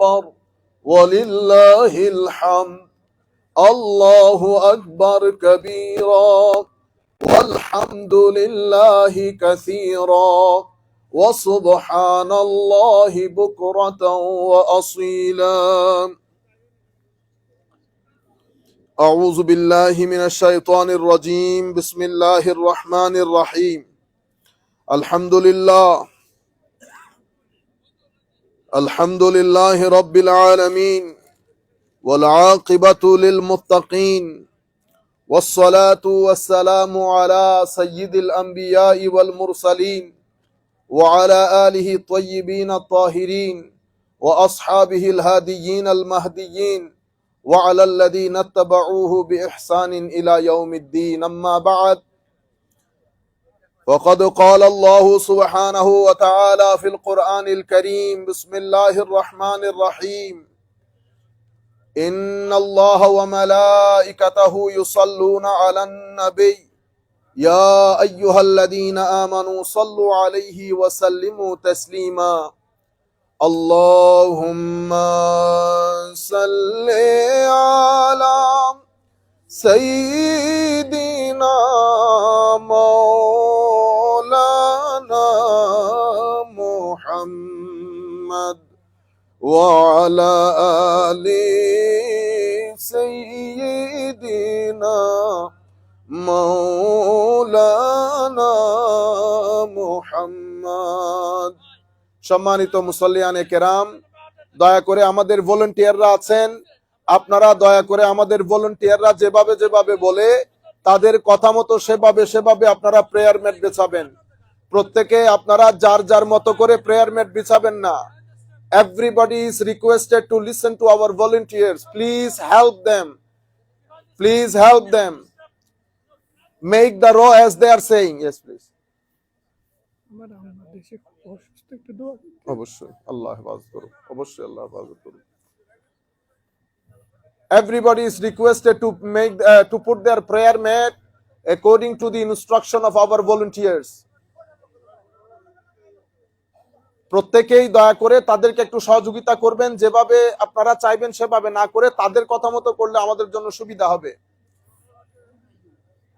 أكبر ولله الحمد الله أكبر كبيرا والحمد لله كثيرا وسبحان الله بكرة وأصيلا أعوذ بالله من الشيطان الرجيم بسم الله الرحمن الرحيم الحمد لله الحمد لله رب العالمين والعاقبة للمتقين والصلاة والسلام على سيد الأنبياء والمرسلين وعلى آله الطيبين الطاهرين وأصحابه الهاديين المهديين وعلى الذين اتبعوه بإحسان إلى يوم الدين. أما بعد وقد قال الله سبحانه وتعالى في القرآن الكريم بسم الله الرحمن الرحيم. إن الله وملائكته يصلون على النبي. يا أيها الذين آمنوا صلوا عليه وسلموا تسليما. اللهم صل على سيدنا وعلى آل سيدنا مولانا محمد সম্মানিত মুসল্লিয়ানে কেরাম দয়া করে আমাদের ভলেন্টিয়াররা আছেন আপনারা দয়া করে আমাদের ভলেন্টিয়াররা যেভাবে যেভাবে বলে তাদের কথা মতো সেভাবে সেভাবে আপনারা প্রেয়ার ম্যাট বেছাবেন প্রত্যেকে আপনারা যার যার মতো করে প্রেয়ার ম্যাট বিছাবেন না everybody is requested to listen to our volunteers please help them please help them make the row as they are saying yes please আমার আমার দেশে খুব অসুস্থ একটু দোয়া করুন। অবশ্যই আল্লাহ হেফাজত করুন অবশ্যই আল্লাহ হেফাজত করুন everybody is requested to make uh, to put their prayer mat according to the instruction of our volunteers প্রত্যেকেই দয়া করে তাদেরকে একটু সহযোগিতা করবেন, যেভাবে আপনারা চাইবেন সেভাবে না করে তাদের কথা মতো করলে আমাদের জন্য সুবিধা হবে।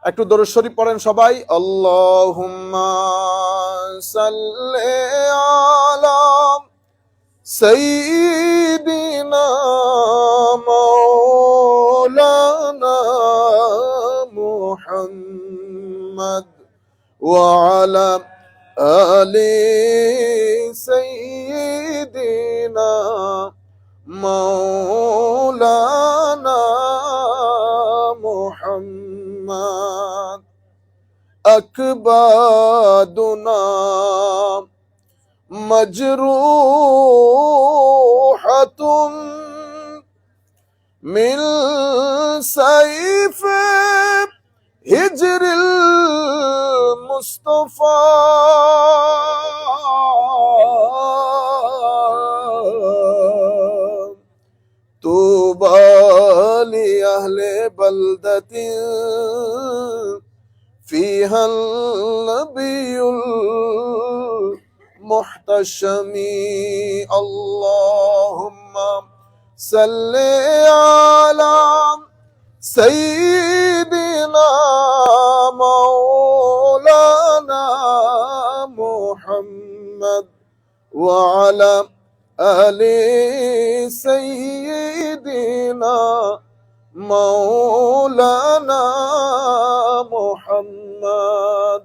একটু দরুদ পড়েন সবাই। মুহাম্মদ ওয়া آل سيدنا مولانا محمد. أكبادنا مجروحة من سيف هجر المصطفى طوبى لأهل بلدة فيها النبي المحتشم اللهم صل على سيدنا مولانا محمد وعلى آل سيدنا مولانا Muhammad.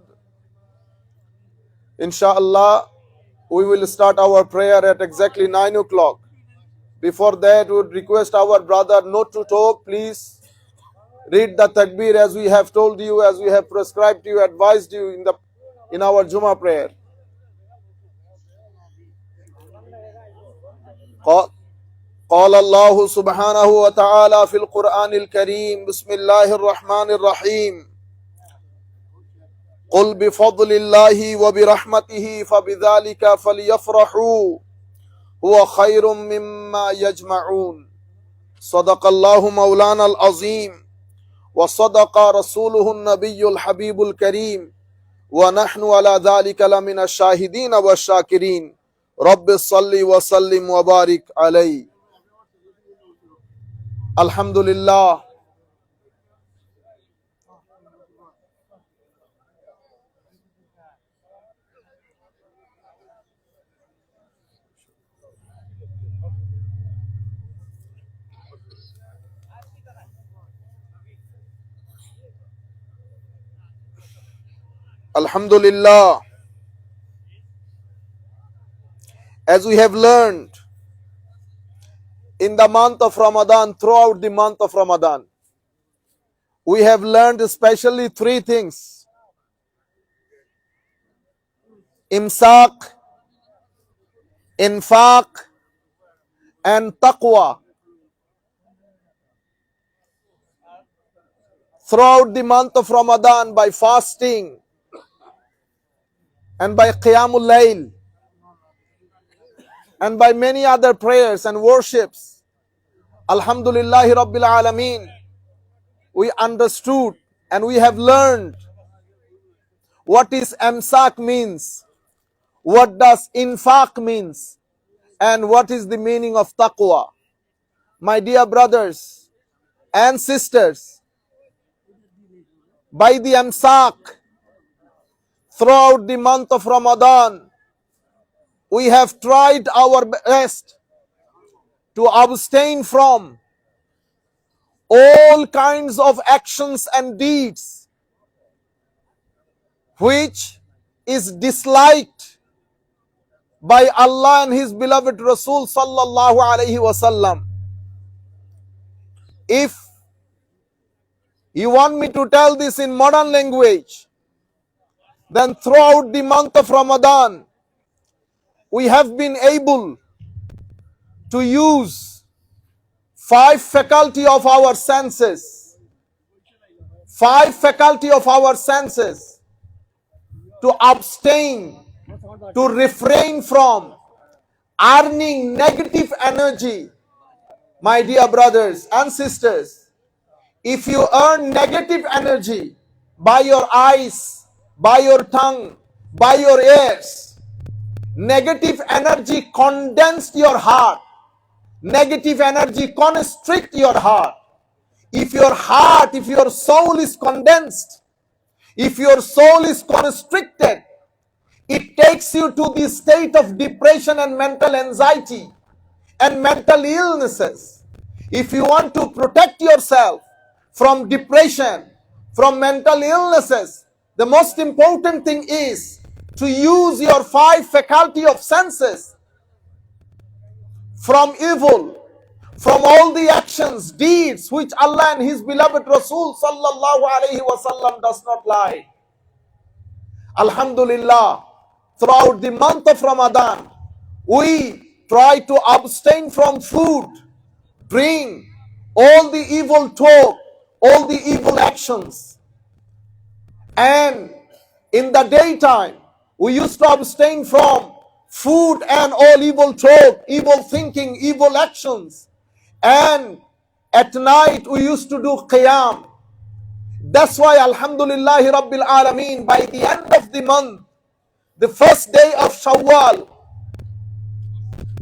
Inshallah, we will start our prayer at exactly 9 o'clock. Before that, we would request our brother not to talk. Please Read the takbir as we have told you, as we have prescribed you, advised you in the in our Juma prayer. قال قال الله سبحانه وتعالى في القرآن الكريم بسم الله الرحمن الرحيم قل بفضل الله وبرحمته فبذلك فليفرحوا هو خير مما يجمعون صدق الله مولانا العظيم وصدق رسوله النبي الحبيب الكريم. ونحن على ذلك لمن الشاهدين والشاكرين. رب صل وسلم وبارك عليه. الحمد لله Alhamdulillah. As we have learned in the month of Ramadan, throughout the month of Ramadan, we have learned especially three things imsak, infaq, and taqwa. Throughout the month of Ramadan, by fasting, and by Qiyamul Layl and by many other prayers and worships. Alhamdulillahi Rabbil Alameen. We understood and we have learned what is amsak means, what does infaq means, and what is the meaning of taqwa. My dear brothers and sisters, by the amsak, throughout the month of Ramadan, we have tried our best to abstain from all kinds of actions and deeds which is disliked by Allah and His beloved Rasul sallallahu alaihi wasallam. If you want me to tell this in modern language, then throughout the month of Ramadan, we have been able to use five faculty of our senses, five faculty of our senses to abstain, to refrain from earning negative energy. My dear brothers and sisters, if you earn negative energy by your eyes, by your tongue, by your ears, negative energy condensed your heart, negative energy constrict your heart. If your heart, if your soul is condensed, if your soul is constricted, it takes you to the state of depression and mental anxiety and mental illnesses. If you want to protect yourself from depression, from mental illnesses, the most important thing is to use your five faculty of senses from evil, from all the actions, deeds which Allah and His beloved Rasul sallallahu alaihi wasallam does not lie. Alhamdulillah, throughout the month of Ramadan, we try to abstain from food, drink, all the evil talk, all the evil actions. And in the daytime, we used to abstain from food and all evil talk, evil thinking, evil actions. And at night, we used to do qiyam. That's why, Alhamdulillah Rabbil Alameen, by the end of the month, the first day of Shawwal,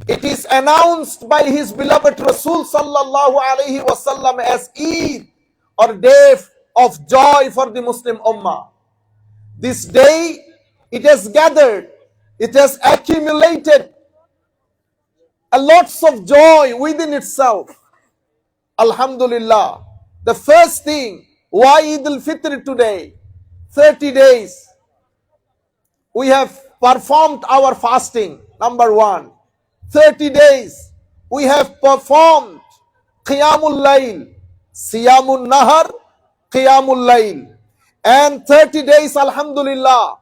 it is announced by his beloved Rasul sallallahu alaihi wasallam as Eid or day of joy for the Muslim Ummah. This day, it has gathered, it has accumulated a lots of joy within itself. Alhamdulillah. The first thing, why Eid al-Fitr today? 30 days. We have performed our fasting. Number one. 30 days. We have performed Qiyamul Layl, Siyamun Nahar, Qiyamul Layl. And 30 days, Alhamdulillah,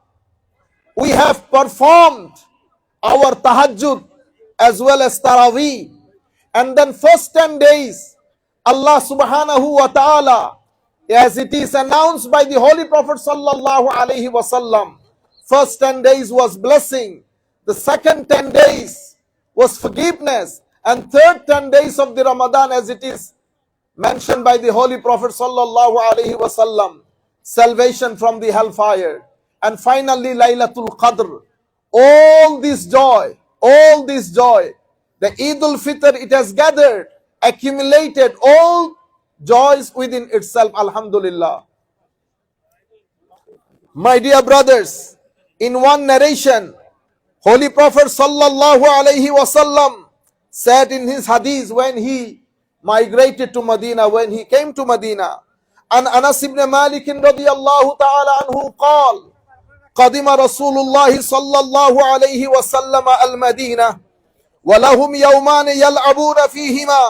we have performed our tahajjud as well as Taraweeh. And then first 10 days, Allah subhanahu wa ta'ala, as it is announced by the Holy Prophet sallallahu alaihi wasallam, first 10 days was blessing. The second 10 days was forgiveness. And third 10 days of the Ramadan as it is mentioned by the Holy Prophet sallallahu alaihi wasallam, salvation from the hellfire. And finally, Laylatul Qadr. All this joy, all this joy. The Eid al Fitr, it has gathered, accumulated all joys within itself. Alhamdulillah. My dear brothers, in one narration, Holy Prophet sallallahu alaihi wasallam said in his hadith when he migrated to Medina, when he came to Medina, and Anas ibn Malik radiyallahu ta'ala anhu قال قدم رسول الله صلى الله عليه وسلم المدينة ولهم يومان يلعبون فيهما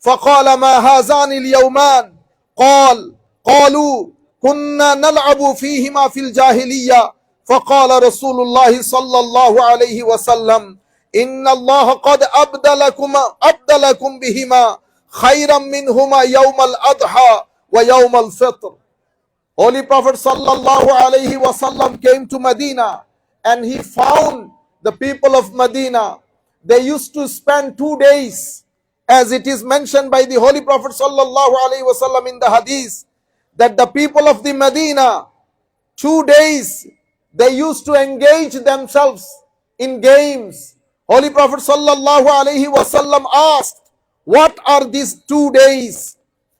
فقال ما هذان اليومان قال قالوا كنا نلعب فيهما في الجاهلية فقال رسول الله صلى الله عليه وسلم إن الله قد أبدلكم أبدلكم بهما খাইরাম মিনহুমা ইয়াউমাল আদহা ওয়া ইয়াউমাল Fitr Holy Prophet sallallahu alayhi wasallam came to Medina and he found the people of Medina. They used to spend two days as it is mentioned by the Holy Prophet sallallahu alayhi wasallam in the hadith that the people of the Medina, two days they used to engage themselves in games. Holy Prophet sallallahu alayhi wasallam asked "What are these two days?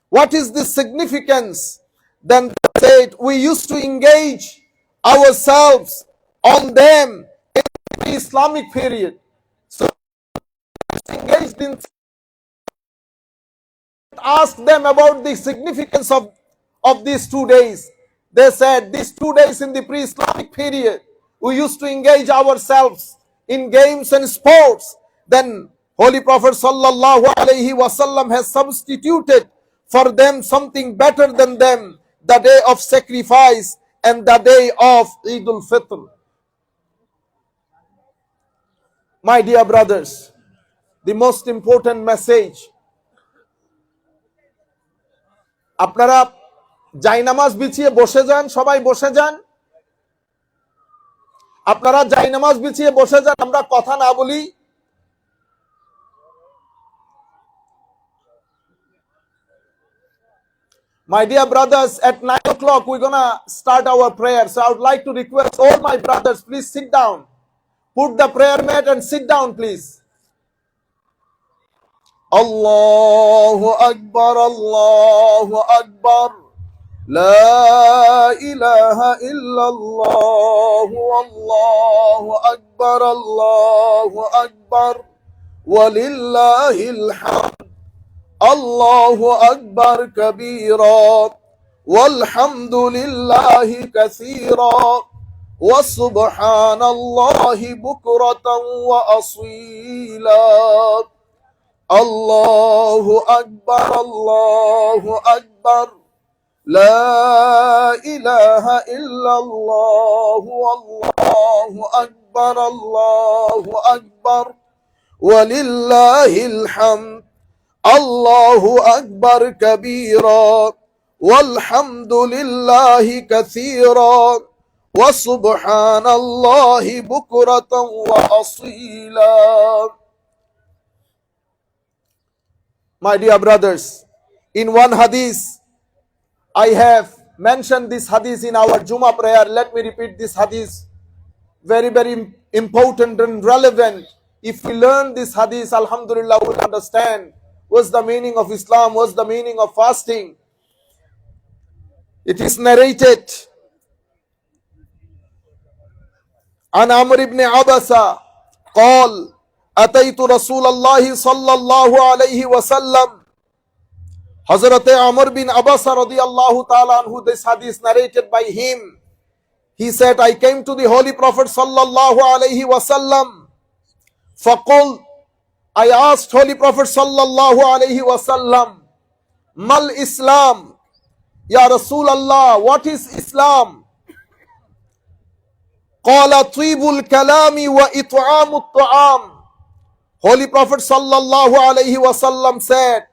What is the significance?" Then they said, "We used to engage ourselves on them in the Islamic period." So engaged in ask them about the significance of, of these two days. They said these two days in the pre-Islamic period, we used to engage ourselves in games and sports. Then Holy Prophet sallallahu alaihi wasallam has substituted for them something better than them, the day of sacrifice and the day of Eid al-Fitr. My dear brothers, the most important message আপনারা জাইনামাজ বিছিয়ে বসে যান সবাই বসে যান আপনারা জাইনামাজ বিছিয়ে বসে যান আমরা কথা না বলি My dear brothers, at 9 o'clock we're gonna start our prayer. So I would like to request all my brothers, please sit down. Put the prayer mat and sit down, please. Allahu Akbar, Allahu Akbar. لا إله إلا الله والله أكبر الله أكبر ولله الحمد الله أكبر كبيرا والحمد لله كثيرا وسبحان الله بكرة وأصيلا. الله أكبر الله أكبر. لا إله إلا الله والله أكبر الله أكبر. ولله الحمد. الله أكبر كبيرا والحمد لله كثيرا وسبحان الله بكرة وأصيلا My dear brothers, in one hadith, I have mentioned this hadith in our Juma prayer. Let me repeat this hadith. Very, very important and relevant. If we learn this hadith, Alhamdulillah, we'll understand what's the meaning of Islam, what's the meaning of fasting. It is narrated عن عمرو بن عبسة قال أتيت رسول الله صلى الله عليه وسلم Hazrat Amr bin Abbas radiallahu ta'ala anhu, this hadith narrated by him. He said, I came to the Holy Prophet sallallahu alayhi wasallam. Faqul, I asked Holy Prophet sallallahu alayhi wasallam, Mal Islam, Ya Rasulallah, what is Islam? قال طيب الكلام وإطعام الطعام Holy Prophet sallallahu alayhi wasallam said,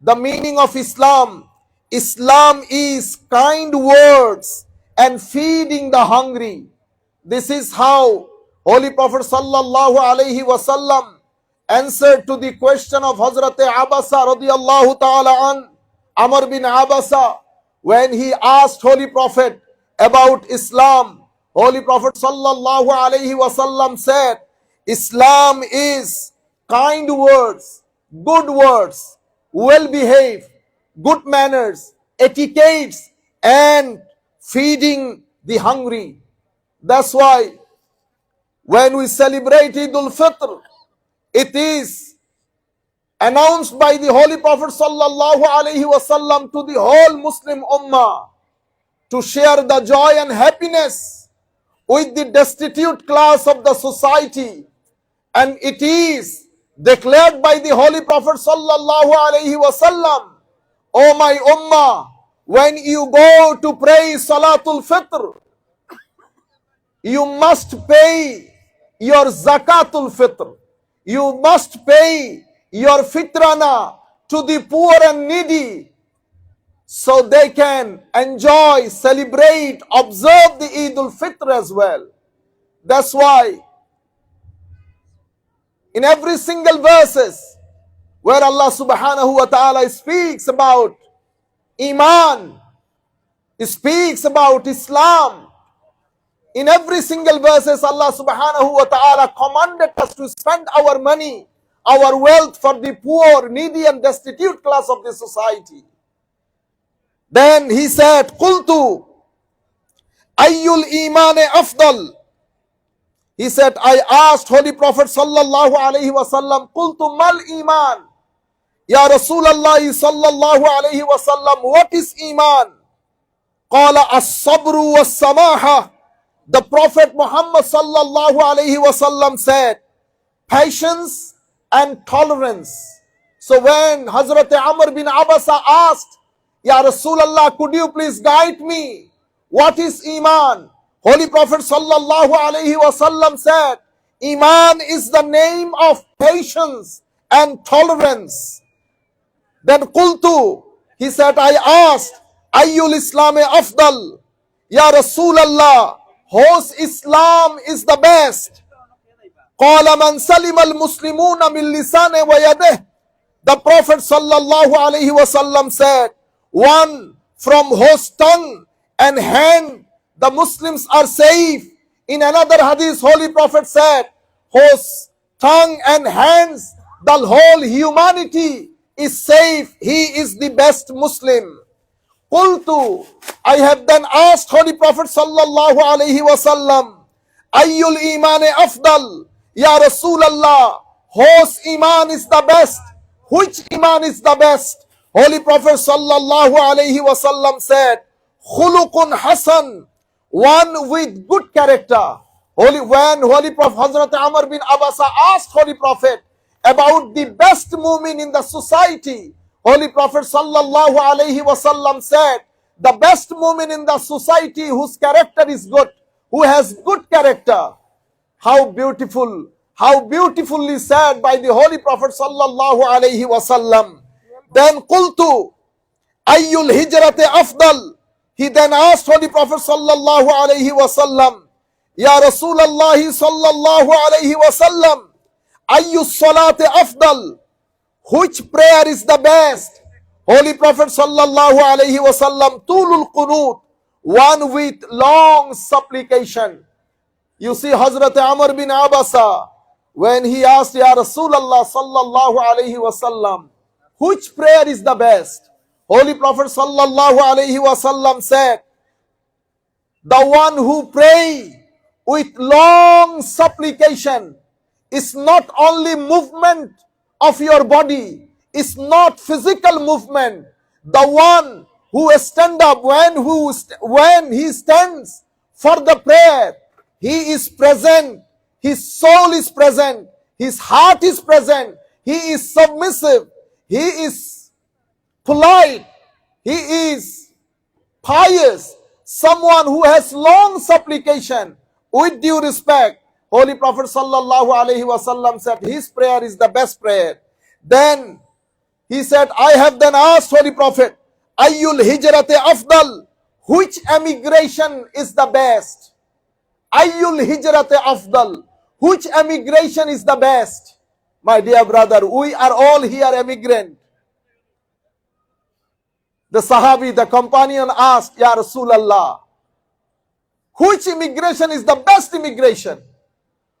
the meaning of Islam. Islam is kind words and feeding the hungry. This is how Holy Prophet sallallahu alaihi wasallam answered to the question of Hazrat Abasa radiallahu ta'ala an Amr bin Abasa when he asked Holy Prophet about Islam. Holy Prophet sallallahu alaihi wasallam said, Islam is kind words, good words, well behaved, good manners, etiquettes, and feeding the hungry. That's why when we celebrate Eid al Fitr, it is announced by the Holy Prophet sallallahu alaihi wasallam to the whole Muslim ummah to share the joy and happiness with the destitute class of the society. And it is declared by the holy prophet sallallahu alaihi wasallam o my ummah when you go to pray salatul fitr you must pay your zakatul fitr you must pay your fitrana to the poor and needy so they can enjoy, celebrate, observe the Eid al Fitr as well. That's why in every single verses where Allah subhanahu wa ta'ala speaks about Iman, speaks about Islam, in every single verses Allah subhanahu wa ta'ala commanded us to spend our money, our wealth for the poor, needy and destitute class of the society. Then he said, Qultu Ayyul Imane Afdal. He said, I asked Holy Prophet sallallahu alayhi wasallam, Qultu Mal Iman. Ya Rasulallah sallallahu alayhi wasallam, what is Iman? Qala as-sabru was-samaha. The Prophet Muhammad sallallahu alayhi wasallam said, patience and tolerance. So when Hazrat Amr bin Abasa asked, Ya Rasulallah, could you please guide me? What is Iman? Holy Prophet sallallahu alaihi wasallam said, Iman is the name of patience and tolerance. Then Qultu, he said, I asked, Ayyul Islami Afdal? Ya Rasulallah, whose Islam is the best? قال من سلم المسلمون من لسانه ويده The Prophet sallallahu alaihi wasallam said, one from whose tongue and hand the Muslims are safe. In another hadith, Holy Prophet said, whose tongue and hands the whole humanity is safe. He is the best Muslim. Qultu, I have then asked Holy Prophet sallallahu alaihi wasallam, Ayyul imane afdal, Ya Rasulallah, whose iman is the best? Which iman is the best? Holy Prophet sallallahu alaihi wasallam said, Khuluqun Hasan, one with good character. Holy when Holy Prophet Hazrat Amr bin Abasa asked Holy Prophet about the best mu'min in the society, Holy Prophet sallallahu alaihi wasallam said, the best mu'min in the society whose character is good, who has good character. How beautiful, how beautifully said by the Holy Prophet sallallahu alaihi wasallam. Then qultu, ayyul hijrate afdal. He then asked Holy Prophet sallallahu alaihi wasallam, Ya Rasulallah sallallahu alaihi wasallam, ayyus salate afdal. Which prayer is the best? Holy Prophet sallallahu alaihi wasallam, tulul qunut, one with long supplication. You see Hazrat Amr bin Abasa, when he asked Ya Rasulallah sallallahu alaihi wasallam, which prayer is the best? Holy Prophet sallallahu alaihi wasallam said, the one who pray with long supplication is not only movement of your body, is not physical movement. The one who stand up when who when he stands for the prayer, he is present. His soul is present. His heart is present. He is submissive. He is polite. He is pious. Someone who has long supplication with due respect. Holy Prophet sallallahu alaihi wasallam said his prayer is the best prayer. Then he said, I have then asked Holy Prophet, Ayyul hijrate afdal, which emigration is the best? Ayyul hijrate afdal, which emigration is the best? My dear brother, we are all here emigrant. The Sahabi, the companion asked, Ya Rasulallah, which immigration is the best immigration?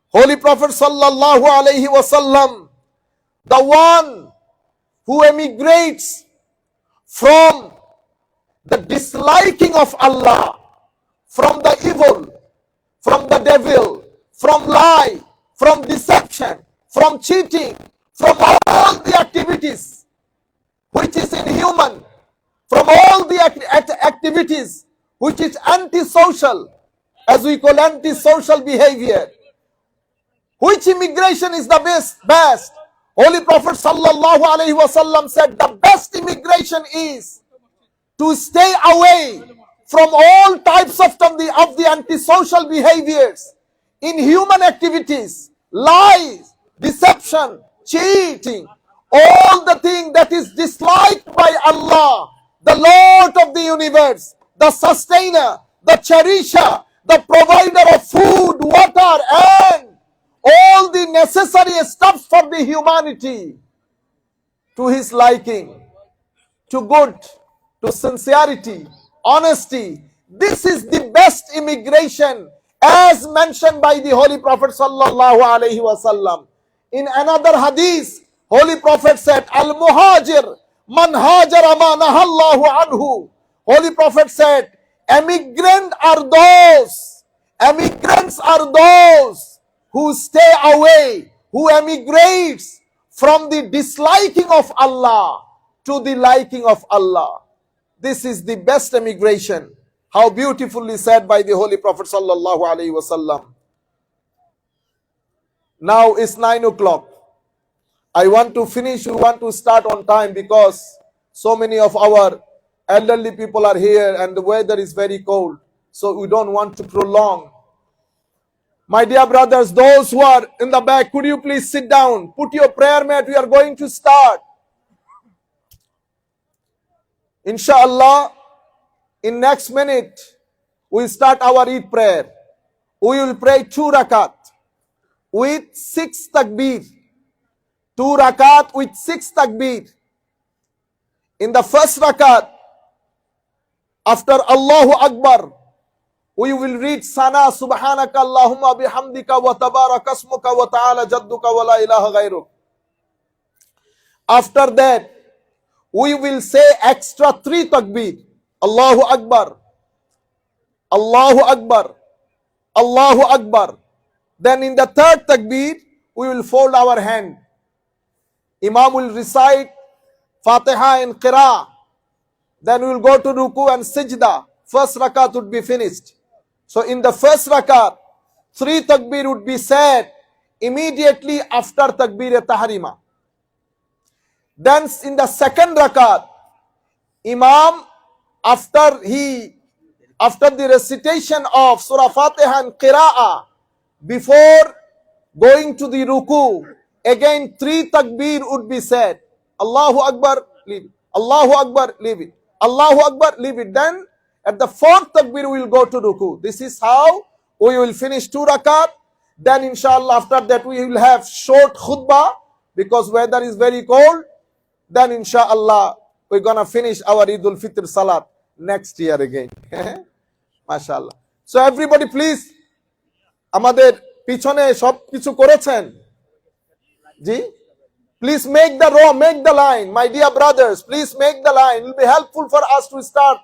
Holy Prophet sallallahu alaihi wasallam, the one who emigrates from the disliking of Allah, from the evil, from the devil, from lie, from deception, from cheating, from all the activities which is inhuman, from all the act- act- activities which is antisocial, as we call antisocial behavior. Which immigration is the best? Best. Holy Prophet sallallahu alaihi wasallam said the best immigration is to stay away from all types of the, of the antisocial behaviors, inhuman activities, lies, deception, cheating, all the thing that is disliked by Allah, the Lord of the universe, the sustainer, the cherisher, the provider of food, water, and all the necessary stuff for the humanity to his liking to good, to sincerity, honesty. This is the best immigration as mentioned by the Holy Prophet sallallahu alaihi wasallam. In another hadith, Holy Prophet said, Al muhajir man nahallahu anhu. Holy Prophet said, emigrant are those, emigrants are those who stay away, who emigrates from the disliking of Allah to the liking of Allah. This is the best emigration. How beautifully said by the Holy Prophet sallallahu alaihi wasallam. Now it's nine o'clock. I want to finish. We want to start on time because so many of our elderly people are here and the weather is very cold. So we don't want to prolong. My dear brothers, those who are in the back, could you please sit down? Put your prayer mat. We are going to start. Inshallah, in next minute, we start our Eid prayer. We will pray two rakat with six takbir. Two rakat with six takbir. In the first rakat, after Allahu Akbar, we will read Sana Subhanaka Allahumma bihamdika wa tabaraka asmuka wa ta'ala jadduka wa la ilaha ghayruk. After that, we will say extra three takbir. Allahu Akbar. Allahu Akbar. Allahu Akbar. Then in the third takbir, we will fold our hand. Imam will recite Fatiha in Qira. Then we will go to Ruku and Sijda. First rakat would be finished. So in the first rakat, three takbir would be said immediately after takbir tahrima. Then in the second rakat, Imam, after he, after the recitation of Surah Fatiha and Qira'ah, before going to the ruku, again three takbir would be said. Allahu Akbar, leave it. Allahu Akbar, leave it. Allahu Akbar, leave it. Then at the fourth takbir we will go to ruku. This is how we will finish two rakat. Then inshallah after that we will have short khutbah because weather is very cold. Then inshallah we're gonna finish our Eid Fitr Salat next year again. MashaAllah. So everybody please আমাদের পিছনে সব কিছু করেছেন জি please make the row make the line my dear brothers please make the line will be helpful for us to start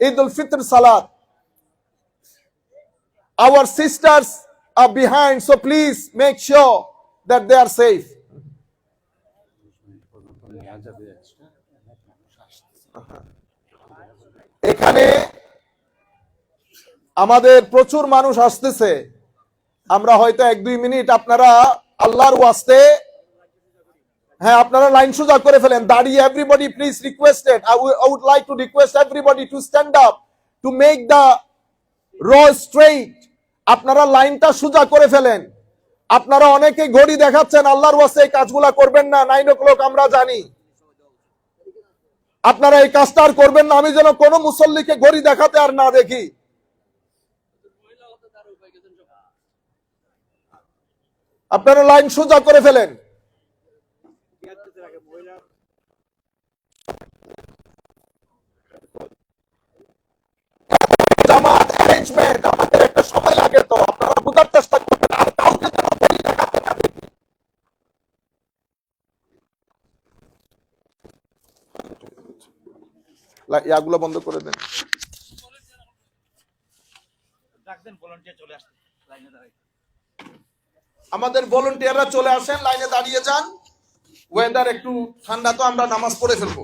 ul Fitr সালাত our sisters are behind, so please make sure that they are safe. এখানে আমাদের প্রচুর মানুষ আসতেছে। আমরা হয়তো এক দুই মিনিট আপনারা আল্লাহর ওয়াস্তে হ্যাঁ আপনারা লাইন সোজা করে ফেলেন। দাঁড়িয়ে everybody please requested I would like to request everybody to stand up to make the row straight আপনারা লাইনটা সোজা করে ফেলেন। আপনারা অনেকে ঘড়ি দেখাচ্ছেন, আল্লাহর ওয়াস্তে এই কাজগুলা করবেন না নাইন ও ক্লক আমরা জানি। আপনারা এই কাজটা আর করবেন না, আমি যেন কোনো মুসল্লিকে ঘড়ি দেখাতে আর না দেখি। আপনারা লাইন সোজা করে ফেলেন জামাত অ্যারেঞ্জমেন্ট আমাদের একটা সময় লাগে তো আপনারা বোঝার চেষ্টা করবেন আর কাউকে যেন লা- ইয়াগুলো বন্ধ করে দেন। আমাদের ভলেন্টিয়াররা চলে আসেন লাইনে দাঁড়িয়ে যান। ওয়েদার একটু ঠান্ডা তো আমরা নামাজ পড়ে ফেলব।